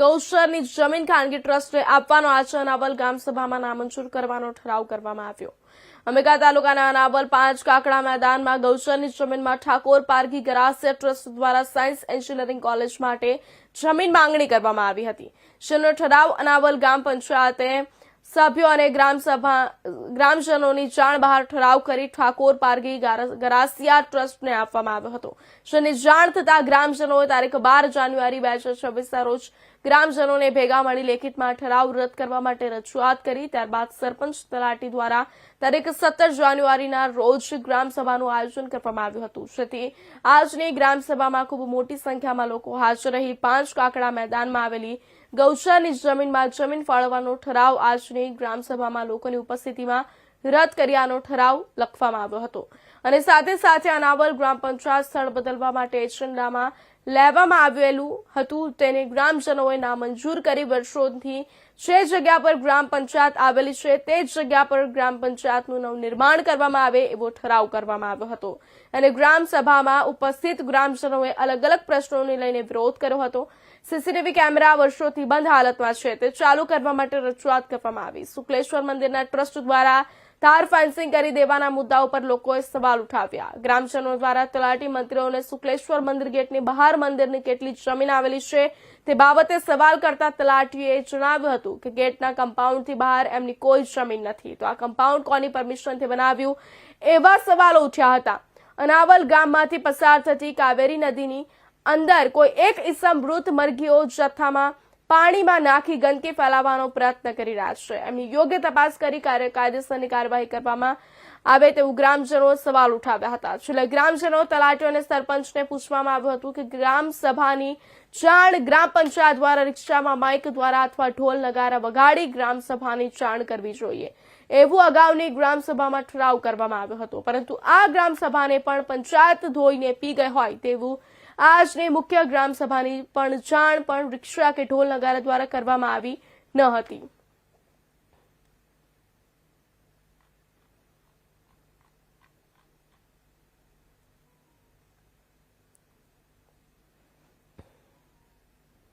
ગૌચરની જમીન ખાનગી ટ્રસ્ટને આપવાનો આચરણ અનાવલ ગ્રામસભામાં નામંજૂર કરવાનો ઠરાવ કરવામાં આવ્યો. અંબિકા તાલુકાના અનાવલ પાંચ કાકડા મેદાનમાં ગૌચરની જમીનમાં ઠાકોર પારગી ગરાસિયા ટ્રસ્ટ દ્વારા સાયન્સ એન્જિનિયરિંગ કોલેજ માટે જમીન માંગણી કરવામાં આવી હતી. જેનો ઠરાવ અનાવલ ગ્રામ પંચાયતે સભ્યો અને ગ્રામસભા, ગ્રામજનોની જાણ બહાર ઠરાવ કરી ઠાકોર પારગી ગરાસિયા ટ્રસ્ટને આપવામાં આવ્યો હતો. જેની જાણ થતા ગ્રામજનોએ તારીખ બાર જાન્યુઆરી બે હજાર છવ્વીસના રોજ ગ્રામજનોને ભેગા મળી લેખિતમાં ઠરાવ રદ કરવા માટે રજૂઆત કરી. ત્યારબાદ સરપંચ તલાટી દ્વારા તારીખ સત્તર જાન્યુઆરીના રોજ ગ્રામસભાનું આયોજન કરવામાં આવ્યું હતું. જેથી આજની ગ્રામસભામાં ખૂબ મોટી સંખ્યામાં લોકો હાજર રહી. પાંચ કાકડા મેદાનમાં આવેલી ગૌચરની જમીનમાં જમીન ફાળવવાનો ઠરાવ આજની ગ્રામસભામાં લોકોની ઉપસ્થિતિમાં રદ કર્યાનો ઠરાવ લખવામાં આવ્યો હતો. અને સાથે સાથે અનાવલ ગ્રામ પંચાયત સ્થળ બદલવા માટે એજન્ડામાં લેવામાં આવેલું હતું. તેને ગ્રામજનોએ નામંજૂર કરી વર્ષોથી જે જગ્યા પર ગ્રામ પંચાયત આવેલી છે, તે જ જગ્યા પર ગ્રામ પંચાયતનું નવનિર્માણ કરવામાં આવે એવો ઠરાવ કરવામાં આવ્યો હતો. અને ગ્રામ સભામાં ઉપસ્થિત ગ્રામજનોએ અલગ અલગ પ્રશ્નોને લઈને વિરોધ કર્યો હતો. સીસીટીવી કેમેરા વર્ષોથી બંધ હાલતમાં છે. તે ચાલુ કરવા માટે રજૂઆત કરવામાં આવી. શુક્લેશ્વર મંદિરના ટ્રસ્ટ દ્વારા તાર ફેન્સિંગ કરી દેવાના મુદ્દા ઉપર લોકોએ સવાલ ઉઠાવ્યા. ગ્રામજનો દ્વારા તલાટી મંત્રીઓને શુક્લેશ્વર મંદિર ગેટની બહાર મંદિરની કેટલી જમીન આવેલી છે તે બાબતે સવાલ કરતા તલાટીએ જણાવ્યું હતું કે ગેટના કમ્પાઉન્ડથી બહાર એમની કોઈ જમીન નથી. તો આ કમ્પાઉન્ડ કોની પરમિશનથી બનાવ્યું? એવા સવાલો ઉઠ્યા હતા. અનાવલ ગામમાંથી પસાર થતી કાવેરી નદીની અંદર કોઈ એક ઈસમ મૃત મરઘીઓ જથ્થામાં પાણીમાં નાખી ગંદકી ફેલાવવાનો પ્રયત્ન કરી રહ્યા છે. એમની યોગ્ય તપાસ કરી કાયદેસરની કાર્યવાહી કરવામાં આવે તેવું ગ્રામજનો સવાલ ઉઠાવ્યા હતા. છેલ્લે ગ્રામજનો તલાટીઓ અને સરપંચને પૂછવામાં આવ્યું હતું કે ગ્રામ સભાની જાણ ગ્રામ પંચાયત દ્વારા રિક્ષામાં માઇક દ્વારા અથવા ઢોલ નગારા વગાડી ગ્રામ સભાની જાણ કરવી જોઈએ. એવું અગાઉની ગ્રામ સભામાં ઠરાવ કરવામાં આવ્યો હતો. પરંતુ આ ગ્રામ સભાને પણ પંચાયત ધોઈને પી ગઈ હોય તેવું આજની મુખ્ય ગ્રામસભાની પણ જાણ પણ રિક્ષા કે ઢોલ નગારા દ્વારા કરવામાં આવી ન હતી.